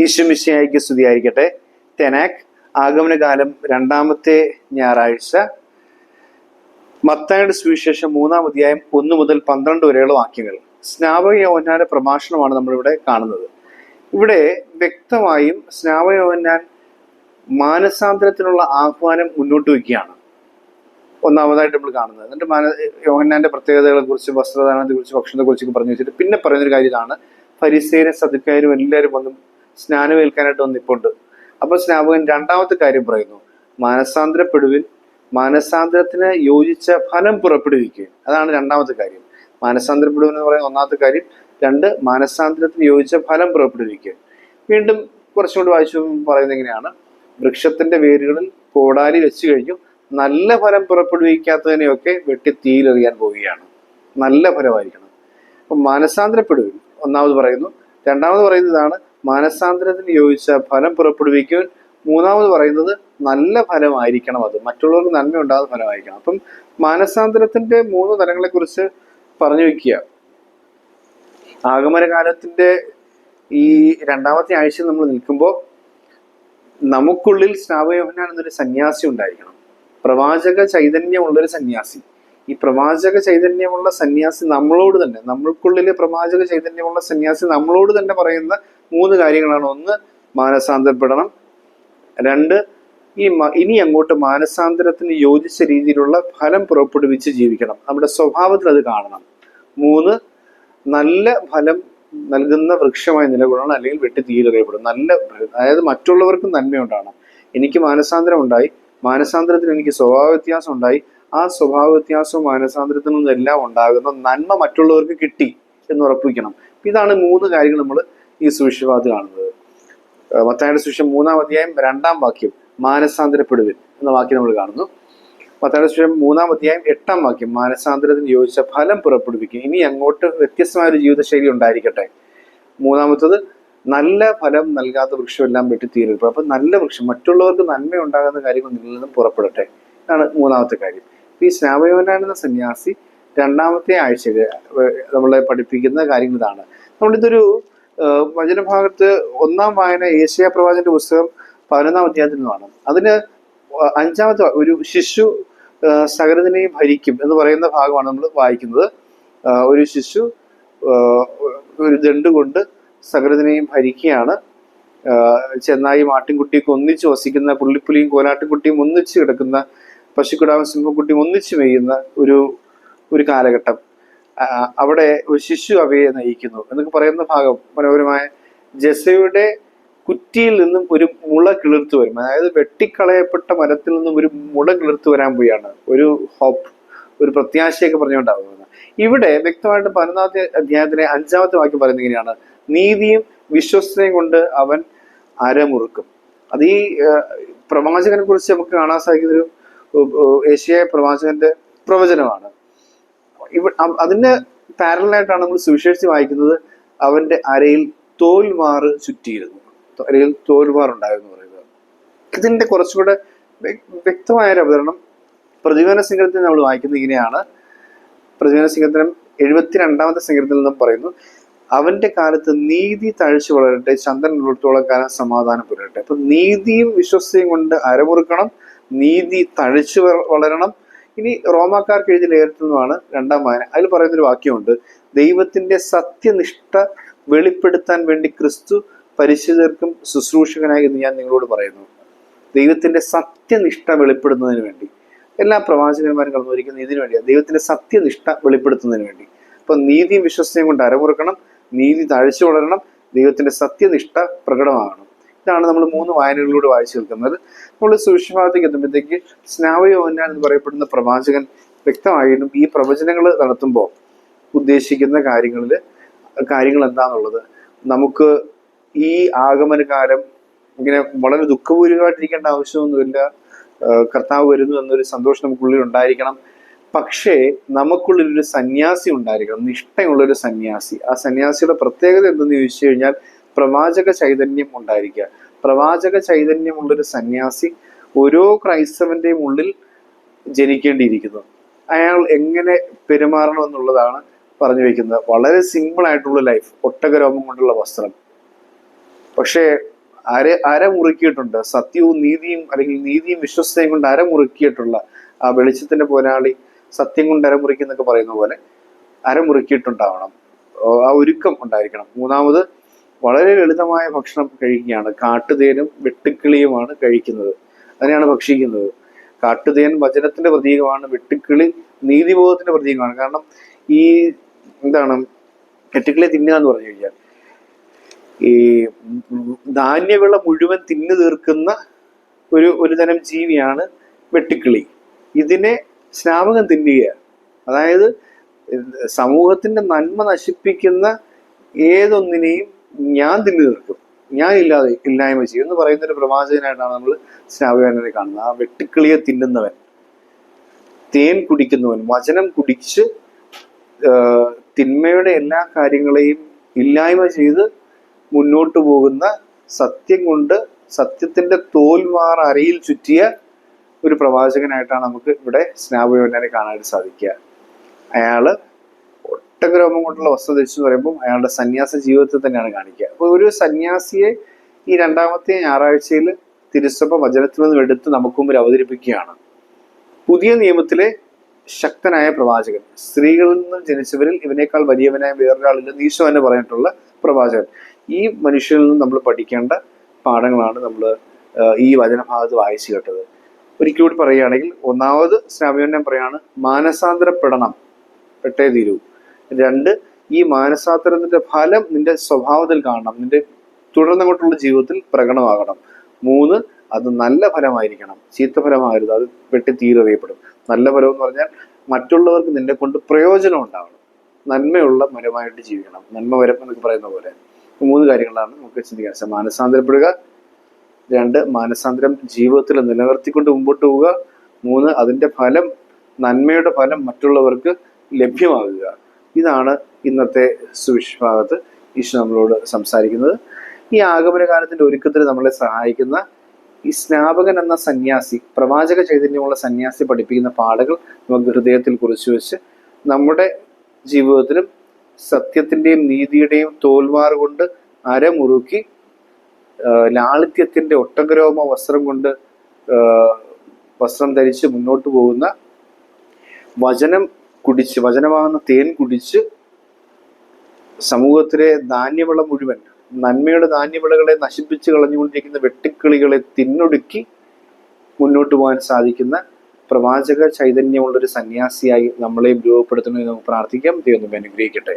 ഈശ്വമിശിയായിക്ക് സ്തുതിയായിരിക്കട്ടെ. തെനാക് ആഗമനകാലം രണ്ടാമത്തെ ഞായറാഴ്ച. മത്തായുടെ സുവിശേഷം മൂന്നാം അധ്യായം ഒന്ന് മുതൽ പന്ത്രണ്ട് വരെയുള്ള വാക്യങ്ങൾ. സ്നാപകയോഹന്നാന്റെ പ്രഭാഷണമാണ് നമ്മളിവിടെ കാണുന്നത്. ഇവിടെ വ്യക്തമായും സ്നാപകയോഹന്നാൻ മാനസാന്തരത്തിനുള്ള ആഹ്വാനം മുന്നോട്ട് വയ്ക്കുകയാണ്. ഒന്നാമതായിട്ട് നമ്മൾ കാണുന്നത്. എന്നിട്ട് മാന യോഹന്നാന്റെ പ്രത്യേകതകളെ കുറിച്ച് വസ്ത്രധാരണത്തെ കുറിച്ച് ഭക്ഷണത്തെ കുറിച്ചൊക്കെ പറഞ്ഞു വെച്ചിട്ട് പിന്നെ പറയുന്നൊരു കാര്യം ഇതാണ് ഫരിസേരും സതുക്കാരും എല്ലാവരും വന്ന് സ്നാനമേൽക്കാനായിട്ട് വന്നിപ്പുണ്ട്. അപ്പോൾ സ്നാപകൻ രണ്ടാമത്തെ കാര്യം പറയുന്നു. മാനസാന്തരപ്പെടുവിൻ മാനസാന്തരത്തിന് യോജിച്ച ഫലം പുറപ്പെടുവിക്കുക അതാണ് രണ്ടാമത്തെ കാര്യം. മാനസാന്തരപ്പെടുവിൻ എന്ന് പറയുന്ന ഒന്നാമത്തെ കാര്യം. രണ്ട് മാനസാന്തരത്തിന് യോജിച്ച ഫലം പുറപ്പെടുവിക്കുക വീണ്ടും കുറച്ചുകൂടി വായിച്ചു പറയുന്നത് എങ്ങനെയാണ്? വൃക്ഷത്തിന്റെ വേരുകളിൽ കോടാലി വെച്ചു കഴിഞ്ഞു. നല്ല ഫലം പുറപ്പെടുവിക്കാത്തതിനെയൊക്കെ വെട്ടി തീയിലെറിയാൻ പോവുകയാണ്. നല്ല ഫലമായിരിക്കണം. അപ്പം മാനസാന്തരപ്പെടുവിൻ ഒന്നാമത് പറയുന്നു. രണ്ടാമത് പറയുന്നതാണ് മാനസാന്തരത്തിന് യോജിച്ച ഫലം പുറപ്പെടുവിക്കുവാൻ മൂന്നാമത് പറയുന്നത് നല്ല ഫലമായിരിക്കണം അത്. മറ്റുള്ളവർക്ക് നന്മ ഉണ്ടാകുന്ന ഫലമായിരിക്കണം. അപ്പം മാനസാന്തരത്തിന്റെ മൂന്ന് തലങ്ങളെ കുറിച്ച് പറഞ്ഞു വെക്കുക ആഗമനകാലത്തിന്റെ ഈ രണ്ടാമത്തെ ആഴ്ച നമ്മൾ നിൽക്കുമ്പോൾ നമുക്കുള്ളിൽ സ്നാപയോഹനാൻ എന്നൊരു സന്യാസി ഉണ്ടായിരിക്കണം. പ്രവാചക ചൈതന്യമുള്ളൊരു സന്യാസി. ഈ പ്രവാചക ചൈതന്യമുള്ള സന്യാസി നമ്മളോട് തന്നെ നമ്മൾക്കുള്ളിലെ പ്രവാചക ചൈതന്യമുള്ള സന്യാസി നമ്മളോട് തന്നെ പറയുന്ന മൂന്ന് കാര്യങ്ങളാണ്. ഒന്ന് മാനസാന്തരപ്പെടണം. രണ്ട് ഈ ഇനി അങ്ങോട്ട് മാനസാന്തരത്തിന് യോജിച്ച രീതിയിലുള്ള ഫലം പുറപ്പെടുവിച്ച് ജീവിക്കണം. നമ്മുടെ സ്വഭാവത്തിൽ അത് കാണണം. മൂന്ന് നല്ല ഫലം നൽകുന്ന വൃക്ഷമായി നിലകൊള്ളണം അല്ലെങ്കിൽ വെട്ടി തീരറിയപ്പെടും നല്ല അതായത് മറ്റുള്ളവർക്കും നന്മയുണ്ടാകണം എനിക്ക് മാനസാന്തരം ഉണ്ടായി. മാനസാന്തരത്തിന് എനിക്ക് സ്വഭാവ വ്യത്യാസം ഉണ്ടായി. ആ സ്വഭാവ വ്യത്യാസവും മാനസാന്തരത്തിൽ നിന്നെല്ലാം ഉണ്ടാകുന്ന നന്മ മറ്റുള്ളവർക്ക് കിട്ടി എന്ന് ഉറപ്പിക്കണം. ഇതാണ് മൂന്ന് കാര്യങ്ങൾ നമ്മൾ ഈ സുവിശ്വാദി കാണുന്നത്. മത്തായുടെ സുവിശേഷം മൂന്നാം അധ്യായം രണ്ടാം വാക്യം മാനസാന്തരപ്പെടുവിൻ എന്ന വാക്യം നമ്മൾ കാണുന്നു. മത്തായിയുടെ സുവിശേഷം മൂന്നാം അധ്യായം എട്ടാം വാക്യം മാനസാന്തരത്തിന് യോജിച്ച ഫലം പുറപ്പെടുവിക്കും. ഇനി അങ്ങോട്ട് വ്യത്യസ്തമായ ഒരു ജീവിതശൈലി ഉണ്ടായിരിക്കട്ടെ. മൂന്നാമത്തത് നല്ല ഫലം നൽകാത്ത വൃക്ഷമെല്ലാം വെട്ടി തീരപ്പെടും അപ്പൊ നല്ല വൃക്ഷം മറ്റുള്ളവർക്ക് നന്മ ഉണ്ടാകുന്ന കാര്യങ്ങൾ നിങ്ങളിൽ നിന്നും പുറപ്പെടട്ടെ. ഇതാണ് മൂന്നാമത്തെ കാര്യം. ഈ സ്നാപയോനാണെന്ന സന്യാസി രണ്ടാമത്തെ ആഴ്ചയിൽ നമ്മളെ പഠിപ്പിക്കുന്ന കാര്യങ്ങൾ ഇതാണ്. നമ്മളിതൊരു വചനഭാഗത്ത് ഒന്നാം വായന ഏഷ്യ പ്രവാചന്റെ പുസ്തകം പതിനൊന്നാം അധ്യായത്തിൽ നിന്നാണ് അതിന് അഞ്ചാമത്തെ ഒരു ശിശു സകലതിനെയും ഭരിക്കും എന്ന് പറയുന്ന ഭാഗമാണ് നമ്മൾ വായിക്കുന്നത്. ഒരു ശിശു ഒരു ദണ്ട് കൊണ്ട് സകലതിനെയും ഭരിക്കുകയാണ്. ചെന്നായി ആട്ടിൻകുട്ടിയൊക്കെ ഒന്നിച്ച് വസിക്കുന്ന പുള്ളിപ്പുലിയും കോലാട്ടിൻകുട്ടിയും ഒന്നിച്ച് കിടക്കുന്ന പശുക്കിടാവും സിംഹക്കുട്ടിയും ഒന്നിച്ച് മെയ്യുന്ന ഒരു ഒരു കാലഘട്ടം. അവിടെ ഒരു ശിശു അവയെ നയിക്കുന്നു. എന്നൊക്കെ പറയുന്ന ഭാഗം മനോഹരമായ ജസയുടെ കുറ്റിയിൽ നിന്നും ഒരു മുള കിളിർത്തു വരും. അതായത് വെട്ടിക്കളയപ്പെട്ട മരത്തിൽ നിന്നും ഒരു മുള കിളിർത്തു വരാൻ പോയാണ് ഒരു ഹോപ്പ് ഒരു പ്രത്യാശയൊക്കെ പറഞ്ഞുകൊണ്ടാവുന്നത്. ഇവിടെ വ്യക്തമായിട്ട് പതിനൊന്നാമത്തെ അധ്യായത്തിലെ അഞ്ചാമത്തെ വാക്യം പറയുന്നത് ഇങ്ങനെയാണ്. നീതിയും വിശ്വസനയും കൊണ്ട് അവൻ അരമുറുക്കും. അത് ഈ പ്രവാചകനെ കുറിച്ച് നമുക്ക് കാണാൻ സാധിക്കുന്ന ഒരു ഏഷ്യ പ്രവാചകന്റെ പ്രവചനമാണ്. ഇവ അതിന് പാരലായിട്ടാണ് നമ്മൾ സുവിശേഷിച്ച് വായിക്കുന്നത്. അവന്റെ അരയിൽ തോൽമാറ് ചുറ്റിയിരുന്നു. അരയിൽ തോൽമാറുണ്ടായിരുന്നു പറയുന്നത്. ഇതിന്റെ കുറച്ചുകൂടെ വ്യക്തമായൊരു അവതരണം പ്രതിവേന സിംഗത്തിൽ നമ്മൾ വായിക്കുന്നത് ഇങ്ങനെയാണ്. പ്രതിഭന സിംഗത്തിനും എഴുപത്തിരണ്ടാമത്തെ സിംഗത്തിൽ നിന്നും പറയുന്നു അവന്റെ കാലത്ത് നീതി തഴച്ചു വളരട്ടെ ചന്ദ്രൻ ഉള്ളിടത്തോളം കാലം സമാധാനം പുലരട്ടെ. അപ്പൊ നീതിയും വിശ്വസ്തയും കൊണ്ട് അരമുറുക്കണം നീതി തഴച്ചു വളരണം ഇനി റോമാക്കാർക്ക് എഴുതിയ ലേഖനത്തിൽ രണ്ടാം വായന. അതിൽ പറയുന്നൊരു വാക്യമുണ്ട്. ദൈവത്തിന്റെ സത്യനിഷ്ഠ വെളിപ്പെടുത്താൻ വേണ്ടി ക്രിസ്തു പരിശുദ്ധർക്കും ശുശ്രൂഷകനായി എന്ന് ഞാൻ നിങ്ങളോട് പറയുന്നു. ദൈവത്തിന്റെ സത്യനിഷ്ഠ വെളിപ്പെടുന്നതിന് വേണ്ടി. എല്ലാ പ്രവാചകന്മാരും കടന്നുവരിക്കുന്ന ഇതിനു വേണ്ടിയാണ് ദൈവത്തിന്റെ സത്യനിഷ്ഠ വെളിപ്പെടുത്തുന്നതിന് വേണ്ടി. അപ്പൊ നീതിയും വിശ്വസനയും കൊണ്ട് അരമുറുക്കണം. നീതി തഴച്ചു വളരണം. ദൈവത്തിന്റെ സത്യനിഷ്ഠ പ്രകടമാകണം. ഇതാണ് നമ്മൾ മൂന്ന് വായനകളിലൂടെ വായിച്ചു നിൽക്കുന്നത്. നമ്മൾ സുവിശേഷവാദത്തേക്ക് എത്തുമ്പോഴത്തേക്ക് സ്നാവയോന്നാൻ എന്ന് പറയപ്പെടുന്ന പ്രവാചകൻ വ്യക്തമായിട്ടും ഈ പ്രവചനങ്ങൾ നടത്തുമ്പോൾ ഉദ്ദേശിക്കുന്ന കാര്യങ്ങളിൽ കാര്യങ്ങൾ എന്താണെന്നുള്ളത് നമുക്ക് ഈ ആഗമനകാലം ഇങ്ങനെ വളരെ ദുഃഖപൂരിതമായിട്ടിരിക്കേണ്ട ആവശ്യമൊന്നുമില്ല. കർത്താവ് വരുന്നു എന്നൊരു സന്തോഷം നമുക്കുള്ളിൽ ഉണ്ടായിരിക്കണം. പക്ഷേ നമുക്കുള്ളിൽ ഒരു സന്യാസി ഉണ്ടായിരിക്കണം. നിഷ്ഠയുള്ള ഒരു സന്യാസി. ആ സന്യാസിയുടെ പ്രത്യേകത എന്തെന്ന് ചോദിച്ചു കഴിഞ്ഞാൽ പ്രവാചക ചൈതന്യം ഉണ്ടായിരിക്കുക. പ്രവാചക ചൈതന്യമുള്ളൊരു സന്യാസി ഓരോ ക്രൈസ്തവന്റെയും ഉള്ളിൽ ജനിക്കേണ്ടിയിരിക്കുന്നു. അയാൾ എങ്ങനെ പെരുമാറണം എന്നുള്ളതാണ് പറഞ്ഞു വെക്കുന്നത്. വളരെ സിമ്പിൾ ആയിട്ടുള്ള ലൈഫ് ഒട്ടകരോമം കൊണ്ടുള്ള വസ്ത്രം. പക്ഷേ അര അര മുറുക്കിയിട്ടുണ്ട്. സത്യവും നീതിയും അല്ലെങ്കിൽ നീതിയും വിശ്വസ്തയും കൊണ്ട് അര മുറുക്കിയിട്ടുള്ള ആ വെളിച്ചത്തിന്റെ പോരാളി സത്യം കൊണ്ട് അര മുറിക്കുന്നൊക്കെ പറയുന്ന പോലെ അര മുറുക്കിയിട്ടുണ്ടാവണം. ഓ, ആ ഒരുക്കം ഉണ്ടായിരിക്കണം. മൂന്നാമത് വളരെ ലളിതമായ ഭക്ഷണം കഴിക്കുകയാണ്. കാട്ടുതേനും വെട്ടുക്കിളിയുമാണ് കഴിക്കുന്നത്. അതിനെയാണ് ഭക്ഷിക്കുന്നത്. കാട്ടുതേൻ വചനത്തിന്റെ പ്രതീകമാണ് വെട്ടുക്കിളി നീതിബോധത്തിന്റെ പ്രതീകമാണ്. കാരണം ഈ എന്താണ് വെട്ടുക്കിളി തിന്നുക എന്ന് പറഞ്ഞു കഴിഞ്ഞാൽ ഈ ധാന്യവിള മുഴുവൻ തിന്നു തീർക്കുന്ന ഒരു ഒരു തരം ജീവിയാണ് വെട്ടുക്കിളി. ഇതിനെ സ്നാപകം തിന്നുക. അതായത് സമൂഹത്തിന്റെ നന്മ നശിപ്പിക്കുന്ന ഏതൊന്നിനെയും ഞാൻ തിന്നു തീർക്കും. ഞാൻ ഇല്ലാതെ ഇല്ലായ്മ ചെയ്യും. എന്ന് പറയുന്ന ഒരു പ്രവാചകനായിട്ടാണ് നമ്മൾ സ്നാപകനെ കാണുന്നത്. ആ വെട്ടുക്കിളിയെ തിന്നുന്നവൻ തേൻ കുടിക്കുന്നവൻ വചനം കുടിച്ച് തിന്മയുടെ എല്ലാ കാര്യങ്ങളെയും ഇല്ലായ്മ ചെയ്ത് മുന്നോട്ട് പോകുന്ന സത്യം കൊണ്ട് സത്യത്തിന്റെ തോൽമാർ അരയിൽ ചുറ്റിയ ഒരു പ്രവാചകനായിട്ടാണ് നമുക്ക് ഇവിടെ സ്നാപയോനെ കാണാനായിട്ട് സാധിക്കുക. അയാൾ ഒട്ടഗ്രോമം കൊണ്ടുള്ള വസ്തു ധരിച്ചു എന്ന് പറയുമ്പോൾ അയാളുടെ സന്യാസ ജീവിതത്തെ തന്നെയാണ് കാണിക്കുക. അപ്പോൾ ഒരു സന്യാസിയെ ഈ രണ്ടാമത്തെ ഞായറാഴ്ചയിൽ തിരുസഭ വചനത്തിൽ നിന്നും എടുത്ത് നമുക്ക് മുമ്പിൽ അവതരിപ്പിക്കുകയാണ്. പുതിയ നിയമത്തിലെ ശക്തനായ പ്രവാചകൻ സ്ത്രീകളിൽ നിന്നും ജനിച്ചവരിൽ ഇവനേക്കാൾ വലിയവനായ വേറൊരാളില്ലെന്ന് ഈശോ എന്ന് പറഞ്ഞിട്ടുള്ള പ്രവാചകൻ. ഈ മനുഷ്യരിൽ നിന്നും നമ്മൾ പഠിക്കേണ്ട പാഠങ്ങളാണ് നമ്മൾ ഈ വചനഭാഗത്ത് വായിച്ചു കേട്ടത്. ഒരിക്കൽ കൂടി പറയുകയാണെങ്കിൽ ഒന്നാമത് സ്നാപയോന്യം പറയാണ് മാനസാന്തരപ്പെടണം പെട്ടേ തീരൂ. രണ്ട് ഈ മാനസാന്തരത്തിന്റെ ഫലം നിന്റെ സ്വഭാവത്തിൽ കാണണം. നിന്റെ തുടർന്നങ്ങോട്ടുള്ള ജീവിതത്തിൽ പ്രകടമാകണം. മൂന്ന് അത് നല്ല ഫലമായിരിക്കണം. ചീത്ത അത് വെട്ടി തീരറിയപ്പെടും നല്ല ഫലം എന്ന് പറഞ്ഞാൽ മറ്റുള്ളവർക്ക് നിന്നെ കൊണ്ട് പ്രയോജനം ഉണ്ടാവണം. നന്മയുള്ള മരമായിട്ട് ജീവിക്കണം. നന്മ വരം എന്നൊക്കെ പറയുന്ന പോലെ. മൂന്ന് കാര്യങ്ങളാണ് നമുക്ക് ചിന്തിക്കാൻ. സാധിക്കുക. മാനസാന്തരപ്പെടുക. രണ്ട് മാനസാന്തരം ജീവിതത്തിൽ നിലനിർത്തിക്കൊണ്ട് മുമ്പോട്ട് പോവുക. മൂന്ന് അതിന്റെ ഫലം നന്മയുടെ ഫലം മറ്റുള്ളവർക്ക് ലഭ്യമാകുക. ഇതാണ് ഇന്നത്തെ സുവിശ്വാസത്ത് ഈശോ നമ്മളോട് സംസാരിക്കുന്നത്. ഈ ആഗമന കാലത്തിന്റെ ഒരുക്കത്തിൽ നമ്മളെ സഹായിക്കുന്ന ഈ സ്നാപകൻ എന്ന സന്യാസി പ്രവാചക ചൈതന്യമുള്ള സന്യാസി പഠിപ്പിക്കുന്ന പാഠങ്ങൾ നമുക്ക് ഹൃദയത്തിൽ കുറിച്ചു വെച്ച് നമ്മുടെ ജീവിതത്തിലും സത്യത്തിന്റെയും നീതിയുടെയും തോൽവാർ കൊണ്ട് അരമുറുക്കി ലാളിത്യത്തിന്റെ ഒട്ടകരോമ വസ്ത്രം കൊണ്ട് വസ്ത്രം ധരിച്ച് മുന്നോട്ട് പോകുന്ന വചനം കുടിച്ച് വചനമാകുന്ന തേൻ കുടിച്ച് സമൂഹത്തിലെ ധാന്യവിള മുഴുവൻ നന്മയുടെ ധാന്യവിളകളെ നശിപ്പിച്ച് കളഞ്ഞുകൊണ്ടിരിക്കുന്ന വെട്ടിക്കിളികളെ തിന്നൊടുക്കി മുന്നോട്ട് പോകാൻ സാധിക്കുന്ന പ്രവാചക ചൈതന്യമുള്ളൊരു സന്യാസിയായി നമ്മളെയും രൂപപ്പെടുത്തണമെന്ന് നമുക്ക് പ്രാർത്ഥിക്കാം. ദൈവം അനുഗ്രഹിക്കട്ടെ.